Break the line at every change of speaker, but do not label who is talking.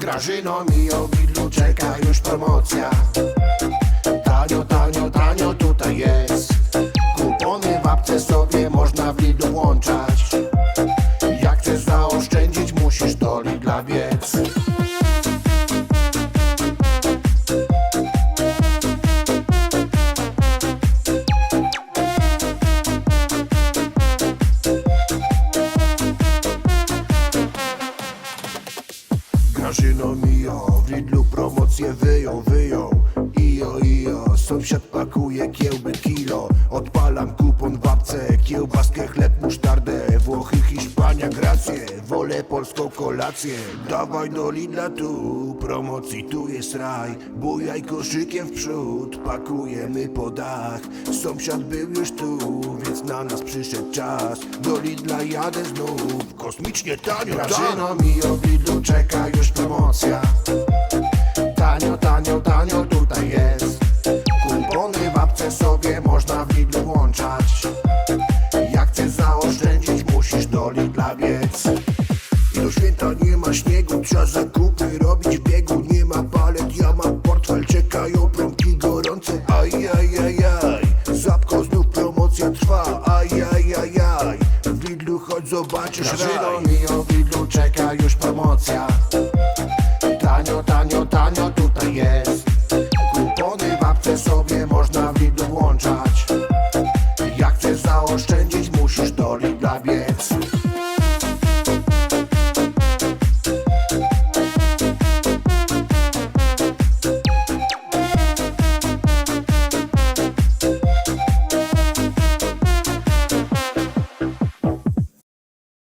Grażyno mi o Lidlu czeka już promocja. Tanio, tanio, tanio tutaj jest. Kupony w apce sobie można w Lidlu włączać. Jak chcesz zaoszczędzić musisz do Lidla biec Grażyno mijo, w Lidlu promocję wyjął, wyjął Ijo, ijo, sąsiad pakuje kiełby kilo. Odpalam kupon w apce, kiełbaskę, chleb, musztardę. Włochy, Hiszpania, grację, wolę polską kolację. Dawaj do Lidla tu, promocji tu jest raj. Bujaj koszykiem w przód, pakujemy po dach. Sąsiad był już tu, więc na nas przyszedł czas. Do Lidla jadę znów, kosmicznie tanio, Grażyno mi o Lidlu czeka już promocja. Tanio, tanio, tanio tutaj jest. Kupony w apce sobie można w Lidlu włączać. Jak chcesz zaoszczędzić musisz do Lidla biec. I do święta nie ma śniegu, trzeba zakupy Ajajajaj, w Lidlu chodź zobaczysz raj. Mi o w Lidlu czeka już promocja. Tanio, tanio, tanio tutaj jest. Kupony w apce sobie można w Lidlu włączać. Jak chcesz zaoszczędzić musisz do Lidla biec